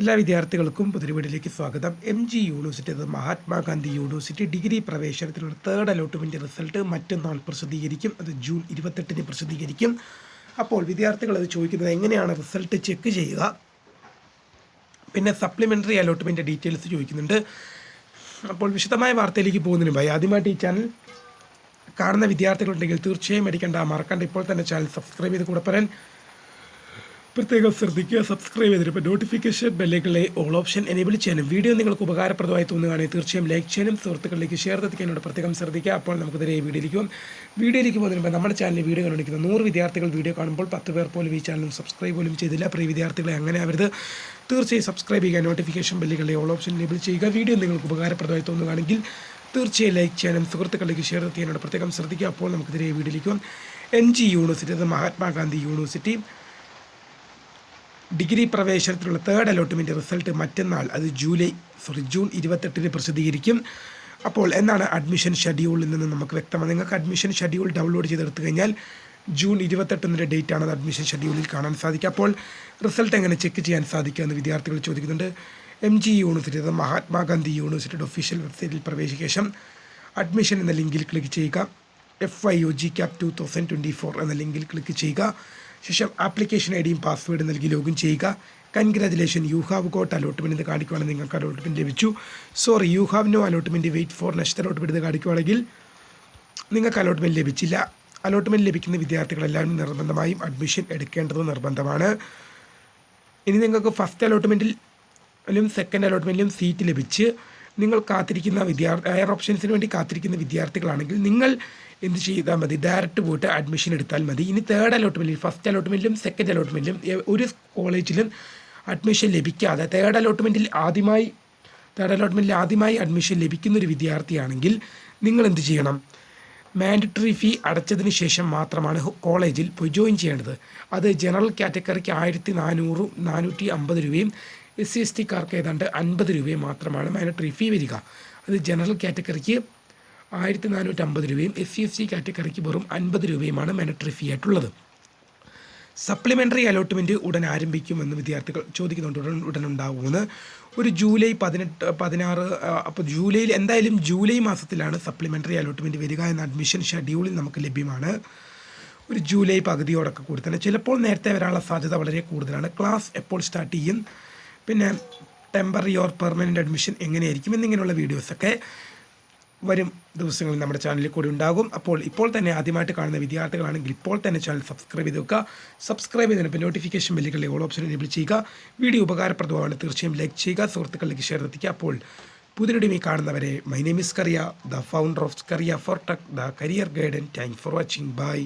എല്ലാ വിദ്യാർത്ഥികൾക്കും പുതിരുവീടിലേക്ക് സ്വാഗതം. എം ജി യൂണിവേഴ്സിറ്റി അത് മഹാത്മാഗാന്ധി യൂണിവേഴ്സിറ്റി ഡിഗ്രി പ്രവേശനത്തിനുള്ള തേർഡ് അലോട്ട്മെന്റ് റിസൾട്ട് മറ്റന്നാൾ പ്രസിദ്ധീകരിക്കും. അത് ജൂൺ ഇരുപത്തെട്ടിന് പ്രസിദ്ധീകരിക്കും. അപ്പോൾ വിദ്യാർത്ഥികൾ അത് ചോദിക്കുന്നത് എങ്ങനെയാണ് റിസൾട്ട് ചെക്ക് ചെയ്യുക? പിന്നെ സപ്ലിമെന്ററി അലോട്ട്മെന്റ് ഡീറ്റെയിൽസ് ചോദിക്കുന്നുണ്ട്. അപ്പോൾ വിശദമായ വാർത്തയിലേക്ക് പോകുന്നതിന് മുമ്പായി ആദ്യമായിട്ട് ഈ ചാനൽ കാണുന്ന വിദ്യാർത്ഥികളുണ്ടെങ്കിൽ തീർച്ചയായും അടിക്കേണ്ട മറക്കണ്ട ഇപ്പോൾ തന്നെ ചാനൽ സബ്സ്ക്രൈബ് ചെയ്ത് കൂടെ പറയാൻ പ്രത്യേകം ശ്രദ്ധിക്കുക സബ്സ്ക്രൈബ് ചെയ്തിട്ട് നോട്ടിഫിക്കേഷൻ ബെല്ലുകളെ ഓൾ ഓപ്ഷൻ എനേബിൾ ചെയ്യാനും വീഡിയോ നിങ്ങൾക്ക് ഉപകാരപ്രദമായി തോന്നുകയാണെങ്കിൽ തീർച്ചയായും ലൈക്ക് ചെയ്യാനും സുഹൃത്തുക്കളിലേക്ക് ഷെയർ എത്തിക്കാനോട് പ്രത്യേകം ശ്രദ്ധിക്കുക. അപ്പോൾ നമുക്ക് ഇതിനെ വീഡിയോയിലേക്ക് വീഡിയോയിലേക്ക് പോകുന്നതിന് മുമ്പ് നമ്മുടെ ചാനലിൽ വീഡിയോ കണ്ടിരിക്കുന്ന നൂറ് വിദ്യാർത്ഥികൾ വീഡിയോ കാണുമ്പോൾ പത്ത് പേർ പോലും ഈ ചാനലും സബ്സ്ക്രൈബ് പോലും ചെയ്തില്ല. പ്രിയ വിദ്യാർത്ഥികളെ അങ്ങനെ അവരുത് തീർച്ചയായും സബ്സ്ക്രൈബ് ചെയ്യുക നോട്ടിഫിക്കേഷൻ ബെല്ലുകളെ ഓൾ ഓപ്ഷൻ എനേബിൾ ചെയ്യുക. വീഡിയോ നിങ്ങൾക്ക് ഉപകാരപ്രദമായി തോന്നുകയാണെങ്കിൽ തീർച്ചയായും ലൈക്ക് ചെയ്യാനും സുഹൃത്തുക്കളിലേക്ക് ഷെയർ ചെയ്യാനോട് പ്രത്യേകം ശ്രദ്ധിക്കുക. അപ്പോൾ നമുക്ക് നമുക്കിതിരെ വീഡിയോയിലേക്ക് എൻ ജി യൂണിവേഴ്സിറ്റി അത് മഹാത്മാഗാന്ധി യൂണിവേഴ്സിറ്റി ഡിഗ്രി പ്രവേശനത്തിനുള്ള തേർഡ് അലോട്ട്മെന്റ് റിസൾട്ട് മറ്റന്നാൾ അത് ജൂലൈ സോറി ജൂൺ ഇരുപത്തെട്ടിന് പ്രസിദ്ധീകരിക്കും. അപ്പോൾ എന്നാണ് അഡ്മിഷൻ ഷെഡ്യൂളിൽ നിന്ന് നമുക്ക് വ്യക്തമാണ്. നിങ്ങൾക്ക് അഡ്മിഷൻ ഷെഡ്യൂൾ ഡൗൺലോഡ് ചെയ്തെടുത്തു കഴിഞ്ഞാൽ ജൂൺ ഇരുപത്തെട്ടിന്റെ ഡേറ്റ് ആണ് അത് അഡ്മിഷൻ ഷെഡ്യൂളിൽ കാണാൻ സാധിക്കുക. അപ്പോൾ റിസൾട്ട് എങ്ങനെ ചെക്ക് ചെയ്യാൻ സാധിക്കുക എന്ന് വിദ്യാർത്ഥികൾ ചോദിക്കുന്നുണ്ട്. എം ജി യൂണിവേഴ്സിറ്റി അതായത് മഹാത്മാഗാന്ധി യൂണിവേഴ്സിറ്റിയുടെ ഒഫീഷ്യൽ വെബ്സൈറ്റിൽ പ്രവേശിച്ച ശേഷം അഡ്മിഷൻ എന്ന ലിങ്കിൽ ക്ലിക്ക് ചെയ്യുക. F I O G cap two thousand twenty four എന്ന ലിങ്കിൽ ക്ലിക്ക് ചെയ്യുക. ശേഷം ആപ്ലിക്കേഷൻ ഐ ഡിയും പാസ്വേഡ് നൽകി ലോഗിൻ ചെയ്യുക. Congratulation you have got allotment എന്ന് കാണിക്കുവാണെങ്കിൽ നിങ്ങൾക്ക് അലോട്ട്മെന്റ് ലഭിച്ചു. Sorry you have no allotment wait for next allotment കാണിക്കുവാണെങ്കിൽ നിങ്ങൾക്ക് അലോട്ട്മെന്റ് ലഭിച്ചില്ല. അലോട്ട്മെന്റ് ലഭിക്കുന്ന വിദ്യാർത്ഥികളെല്ലാവരും നിർബന്ധമായും അഡ്മിഷൻ എടുക്കേണ്ടത് നിർബന്ധമാണ്. ഇനി നിങ്ങൾക്ക് ഫസ്റ്റ് അലോട്ട്മെന്റിലും സെക്കൻഡ് അലോട്ട്മെന്റിലും സീറ്റ് ലഭിച്ച് നിങ്ങൾ കാത്തിരിക്കുന്ന വിദ്യാർത്ഥി ഹയർ ഓപ്ഷൻസിന് വേണ്ടി കാത്തിരിക്കുന്ന വിദ്യാർത്ഥികളാണെങ്കിൽ നിങ്ങൾ എന്ത് ചെയ്താൽ മതി? ഡയറക്റ്റ് പോയിട്ട് അഡ്മിഷൻ എടുത്താൽ മതി. ഇനി തേർഡ് അലോട്ട്മെന്റിൽ ഫസ്റ്റ് അലോട്ട്മെന്റിലും സെക്കൻഡ് അലോട്ട്മെന്റിലും ഒരു കോളേജിലും അഡ്മിഷൻ ലഭിക്കാതെ തേർഡ് അലോട്ട്മെന്റിൽ ആദ്യമായി തേർഡ് അലോട്ട്മെന്റിൽ ആദ്യമായി അഡ്മിഷൻ ലഭിക്കുന്ന ഒരു വിദ്യാർത്ഥിയാണെങ്കിൽ നിങ്ങൾ എന്ത് ചെയ്യണം? മാൻഡറ്ററി ഫീ അടച്ചതിന് ശേഷം മാത്രമാണ് കോളേജിൽ പോയി ജോയിൻ ചെയ്യേണ്ടത്. അത് ജനറൽ കാറ്റഗറിക്ക് ആയിരത്തി നാനൂറും നാനൂറ്റി അമ്പത് രൂപയും എസ് സി എസ് ടിക്കാർക്ക് ഏതാണ്ട് അൻപത് രൂപയെ മാത്രമാണ് മാൻഡറ്ററി ഫീ വരിക. അത് ജനറൽ കാറ്റഗറിക്ക് ആയിരത്തി നാനൂറ്റമ്പത് രൂപയും എസ് സി എസ് ടി കാറ്റഗറിക്ക് വെറും അൻപത് രൂപയുമാണ് മാൻഡറ്ററി ഫീ ആയിട്ടുള്ളത്. സപ്ലിമെന്ററി അലോട്ട്മെന്റ് ഉടൻ ആരംഭിക്കുമെന്ന് വിദ്യാർത്ഥികൾ ചോദിക്കുന്നുണ്ട്. ഉടൻ ഉടൻ ഉണ്ടാകുമെന്ന് ഒരു ജൂലൈ പതിനെട്ട് പതിനാറ് അപ്പോൾ ജൂലൈയിൽ എന്തായാലും ജൂലൈ മാസത്തിലാണ് സപ്ലിമെന്ററി അലോട്ട്മെന്റ് വരിക എന്ന അഡ്മിഷൻ ഷെഡ്യൂളിൽ നമുക്ക് ലഭ്യമാണ്. ഒരു ജൂലൈ പകുതിയോടൊക്കെ കൂടി തന്നെ. ചിലപ്പോൾ നേരത്തെ വരാനുള്ള സാധ്യത വളരെ കൂടുതലാണ്. ക്ലാസ് എപ്പോൾ സ്റ്റാർട്ട് ചെയ്യും? പിന്നെ ടെമ്പററി ഓർ പെർമനന്റ് അഡ്മിഷൻ എങ്ങനെയായിരിക്കും എന്നിങ്ങനെയുള്ള വീഡിയോസൊക്കെ വരും ദിവസങ്ങളിൽ നമ്മുടെ ചാനലിൽ കൂടി ഉണ്ടാകും. അപ്പോൾ ഇപ്പോൾ തന്നെ ആദ്യമായിട്ട് കാണുന്ന വിദ്യാർത്ഥികളാണെങ്കിൽ ഇപ്പോൾ തന്നെ ചാനൽ സബ്സ്ക്രൈബ് ചെയ്ത് വെക്കുക. സബ്സ്ക്രൈബ് ചെയ്തതിന് നോട്ടിഫിക്കേഷൻ ബെല്ലുകളിലെ ഓൾ ഓപ്ഷൻ എനേബിൾ ചെയ്യുക. വീഡിയോ ഉപകാരപ്രദമാണ്. തീർച്ചയായും ലൈക്ക് ചെയ്യുക സുഹൃത്തുക്കളിലേക്ക് ഷെയർ എത്തിക്കുക അപ്പോൾ പുതിയൊരുടിമി കാണുന്നവരെ my name is Kariya the founder of Kariya for tech the career guidance thank for watching bye